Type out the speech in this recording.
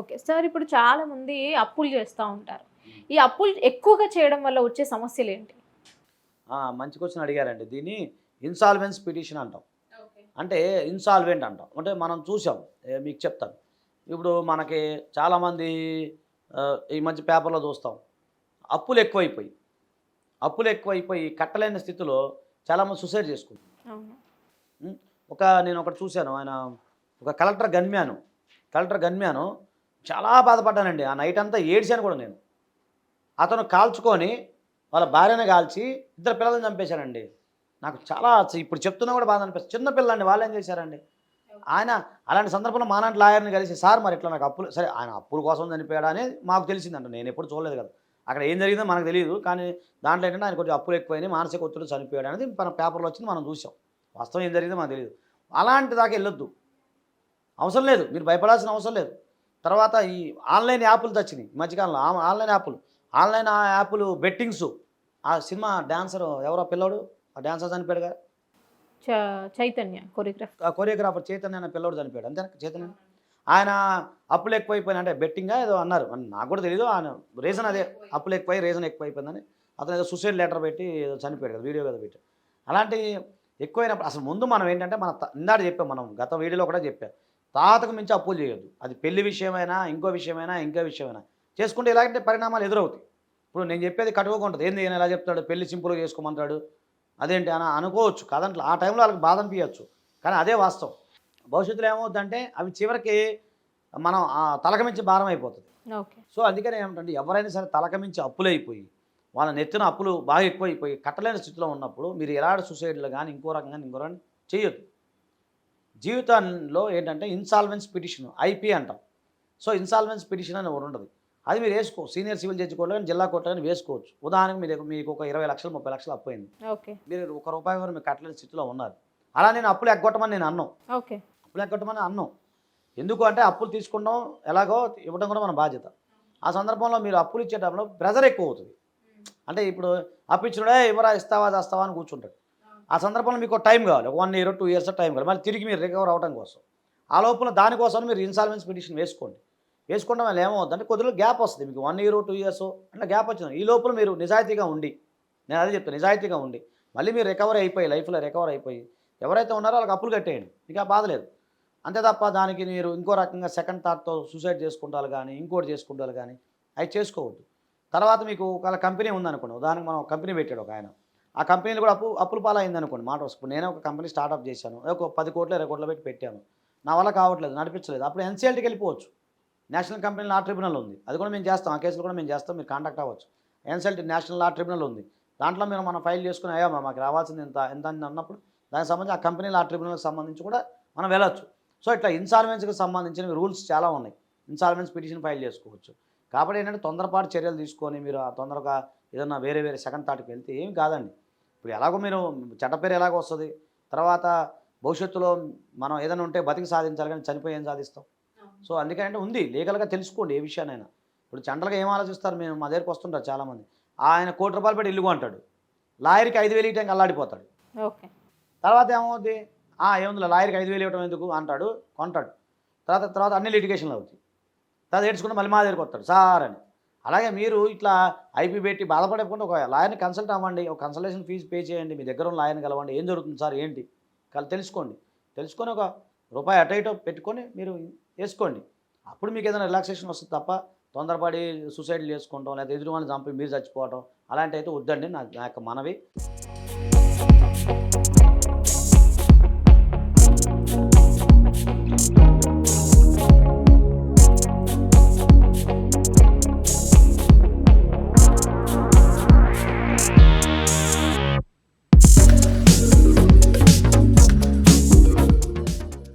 Okay. Sir ఇప్పుడు చాలా మంది అప్పులు చేస్తూ ఉంటారు. ఈ అప్పులు ఎక్కువగా చేయడం వల్ల వచ్చే సమస్యలు ఏంటి? మంచి క్వశ్చన్ అడిగారండి. దీన్ని ఇన్సాల్వెన్స్ పిటిషన్ అంటాం. అంటే ఇన్సాల్వెంట్ అంటాం. అంటే మనం చూసాం. మీకు చెప్తాను. ఇప్పుడు మనకి చాలామంది ఈ మధ్య పేపర్లో చూస్తాం. అప్పులు ఎక్కువైపోయి అప్పులు ఎక్కువైపోయి కట్టలేని స్థితిలో చాలామంది సూసైడ్ చేసుకుంటారు. ఒక నేను ఒకటి చూశాను. ఆయన ఒక కలెక్టర్ గన్మ్యాను. కలెక్టర్ గన్మ్యాను చాలా బాధపడ్డానండి. ఆ నైట్ అంతా ఏడ్చాను కూడా నేను. అతను కాల్చుకొని వాళ్ళ భార్యను కాల్చి ఇద్దరు పిల్లల్ని చంపేశారండి. నాకు చాలా ఇప్పుడు చెప్తున్నా కూడా బాధ అనిపిస్తుంది. చిన్న పిల్లండి వాళ్ళు ఏం చేశారండి? ఆయన అలాంటి సందర్భంలో మానాటి లాయర్ని కలిసి సార్ మరి ఇట్లా నాకు అప్పులు సరే ఆయన అప్పుల కోసం చనిపోయాడా అనేది మాకు తెలిసిందంట. నేను ఎప్పుడు చూడలేదు కదా. అక్కడ ఏం జరిగిందో మనకు తెలియదు. కానీ దాంట్లో ఏంటంటే ఆయన కొంచెం అప్పులు ఎక్కువైనాయి మానసిక ఒత్తిడి చనిపోయాడు అనేది మన పేపర్లో వచ్చింది మనం చూసాం. వాస్తవం ఏం జరిగిందో మనకు తెలియదు. అలాంటి దాకా వెళ్ళొద్దు. అవసరం లేదు. మీరు భయపడాల్సిన అవసరం లేదు. తర్వాత ఈ ఆన్లైన్ యాప్లు తెచ్చినాయి. మధ్యకాలంలో ఆన్లైన్ యాప్లు. ఆన్లైన్ ఆ యాప్లు బెట్టింగ్స్. ఆ సినిమా డాన్సర్ ఎవరో పిల్లోడు? ఆ డాన్సర్ చనిపోయాడు కదా చైతన్య కొరియోగ్రాఫ్ ఆ కొరియోగ్రాఫర్ చైతన్య అనే పిల్లోడు చనిపోయాడు. అంతే చైతన్య? ఆయన అప్పులు ఎక్కువైపోయినా అంటే బెట్టింగా ఏదో అన్నారు. అని నాకు కూడా తెలియదు ఆయన రీజన్ అదే. అప్పులు ఎక్కువై రీజన్ ఎక్కువైపోయిందని. అతను ఏదో సూసైడ్ లెటర్ పెట్టి ఏదో చనిపోయాడు కదా వీడియో కదా పెట్టి అలాంటి ఎక్కువైనప్పుడు అసలు ముందు మనం ఏంటంటే మన ఇందాక చెప్పాం మనం గత వీడియోలో కూడా చెప్పాం. తాతకు మించి అప్పులు చేయొద్దు. అది పెళ్ళి విషయమైనా ఇంకో విషయమైనా ఇంకో విషయమైనా. చేసుకుంటే ఇలాంటి పరిణామాలు ఎదురవుతాయి. ఇప్పుడు నేను చెప్పేది కటువగా ఉంటుంది. ఏంది ఈయన ఎలా చెప్తాడు పెళ్ళి సింపుల్గా చేసుకోమంటాడు? అదేంటి అని అనుకోవచ్చు. కాదంటే ఆ టైంలో వాళ్ళకి బాధ అనిపించచ్చు. కానీ అదే వాస్తవం. భవిష్యత్తులో ఏమవుతుందంటే అవి చివరికి మనం ఆ తలకమించి భారం అయిపోతుంది. ఓకే. సో అందుకనే ఏమిటంటే ఎవరైనా సరే తలకమించి అప్పులైపోయి వాళ్ళ నెత్తిన అప్పులు బాగా ఎక్కువైపోయి కట్టలేని స్థితిలో ఉన్నప్పుడు మీరు ఎలాంటి సూసైడ్లు కానీ ఇంకో రకంగా ఇంకో రకంగా చేయొద్దు. జీవితంలో ఏంటంటే ఇన్సాల్వెన్స్ పిటిషన్ ఐపీ అంటాం. సో ఇన్సాల్వెన్స్ పిటిషన్ అని ఒకటి ఉంటుంది. అది మీరు వేసుకో సీనియర్ సివిల్ జడ్జి కోర్టులో కానీ జిల్లా కోర్టులో కానీ వేసుకోవచ్చు. ఉదాహరణకు మీరు మీకు ఒక ఇరవై లక్షలు ముప్పై లక్షలు అప్పయింది ఓకే. మీరు ఒక రూపాయి వరకు మీరు కట్టలేని స్థితిలో ఉన్నారు. అలా నేను అప్పులు ఎగ్గొట్టమని నేను అన్నాం. ఓకే. అప్పులు ఎగ్గొట్టమని అన్నాం. ఎందుకు అంటే అప్పులు తీసుకుంటాం ఎలాగో ఇవ్వడం కూడా మన బాధ్యత. ఆ సందర్భంలో మీరు అప్పులు ఇచ్చేటప్పుడు ప్రెజర్ ఎక్కువ అవుతుంది. అంటే ఇప్పుడు అప్పు ఇచ్చినడే ఇవ్వరా ఇస్తావా చేస్తావా అని కూర్చుంటాడు. ఆ సందర్భంలో మీకు టైం కావాలి. ఒక one year two years time కావాలి. మళ్ళీ తిరిగి మీరు రికవర్ అవడం కోసం. ఆ లోపల దానికోసం మీరు ఇన్సాల్వెన్స్ పిటిషన్ వేసుకోండి. వేసుకోవడం వల్ల ఏమవుతుందంటే కొద్దిగా గ్యాప్ వస్తుంది మీకు. వన్ ఇయర్ టూ ఇయర్స్ అట్లా గ్యాప్ వచ్చింది. ఈ లోపల మీరు నిజాయితీగా ఉండి నేను అదే చెప్తాను నిజాయితీగా ఉండి మళ్ళీ మీరు రికవర్ అయిపోయి లైఫ్లో రికవర్ అయిపోయి ఎవరైతే ఉన్నారో వాళ్ళకి అప్పులు కట్టేయండి. మీకు ఆ బాధ లేదు. అంతే తప్ప దానికి మీరు ఇంకో రకంగా సెకండ్ థాట్తో సూసైడ్ చేసుకుంటారు కానీ ఇంకోటి చేసుకుంటారు కానీ అవి చేసుకోవద్దు. తర్వాత మీకు ఒకవేళ కంపెనీ ఉందనుకోండి. ఉదాహరణకు మనం కంపెనీ పెట్టాడు ఒక ఆయన. ఆ కంపెనీలు కూడా అప్పు అప్పుల పాలైంది అనుకోండి మాట వస్తుంది. నేను ఒక కంపెనీ స్టార్ట్అప్ చేశాను. ఒక పది కోట్లు ఇరవై కోట్లు పెట్టి పెట్టాను. నా వల్ల కావట్లేదు నడిపించలేదు. అప్పుడు ఎన్సీఎల్టీకి వెళ్ళిపోవచ్చు. నేషనల్ కంపెనీ లా ట్రిబ్యునల్ ఉంది. అది కూడా మేము చేస్తాం. ఆ కేసులు కూడా మేము చేస్తాం. మీరు కాంటాక్ట్ అవ్వచ్చు. ఎన్సీఎల్టీ నేషనల్ లా ట్రిబ్యునల్ ఉంది. దాంట్లో మీరు మనం ఫైల్ చేసుకుని అయ్యా మాకు రావాల్సింది ఎంత ఎంత అని అన్నప్పుడు దానికి సంబంధించి ఆ కంపెనీ లా ట్రిబ్యునల్కి సంబంధించి కూడా మనం వెళ్ళొచ్చు. సో ఇట్లా ఇన్సాల్వెన్స్కి సంబంధించిన రూల్స్ చాలా ఉన్నాయి. ఇన్సాల్వెన్స్ పిటిషన్ ఫైల్ చేసుకోవచ్చు. కాబట్టి ఏంటంటే తొందరపాటు చర్యలు తీసుకొని మీరు ఆ తొందరగా ఏదన్నా వేరే వేరే సెకండ్ థాట్కి వెళ్తే ఏం కాదండి. ఇప్పుడు ఎలాగో మీరు చెడ్డ పేరు ఎలాగో వస్తుంది. తర్వాత భవిష్యత్తులో మనం ఏదైనా ఉంటే బతికి సాధించాలి కానీ చనిపోయి ఏం సాధిస్తాం? సో అందుకంటే ఉంది. లీగల్గా తెలుసుకోండి ఏ విషయానైనా ఇప్పుడు జనరల్గా ఏం ఆలోచిస్తారు? మేము మా దగ్గరికి వస్తుంటారు చాలామంది. ఆయన కోటి రూపాయలు పెట్టి ఇల్లు అంటాడు. లాయర్కి ఐదు వేలు ఇవ్వడానికి అల్లాడిపోతాడు. ఓకే. తర్వాత ఏమవుద్ది? ఆ ఏముంది లాయర్కి ఐదు వేలు ఇవ్వడం ఎందుకు అంటాడు? కొంటాడు. తర్వాత తర్వాత అన్ని లిటిగేషన్లు అవుతాయి. తర్వాత ఏడ్చుకుంటే మళ్ళీ మా దగ్గరికి వస్తాడు. సార్ అని. అలాగే మీరు ఇట్లా ఐపీ పెట్టి బాధపడకుండా ఒక లాయర్ని కన్సల్ట్ అవ్వండి ఒక కన్సల్టేషన్ ఫీజు పే చేయండి మీ దగ్గర ఉన్న లాయర్ని కలవండి. ఏం జరుగుతుంది సార్? ఏంటి? తెలుసుకోండి. తెలుసుకొని ఒక రూపాయి అటు ఇటు పెట్టుకొని మీరు వేసుకోండి. అప్పుడు మీకు ఏదైనా రిలాక్సేషన్ వస్తుంది తప్ప తొందరపడి సూసైడ్లు చేసుకోవటం లేదా ఎదురు వాళ్ళని చంపి మీరు చచ్చిపోవటం అలాంటి అయితే వద్దండి. నా నా యొక్క మనవి.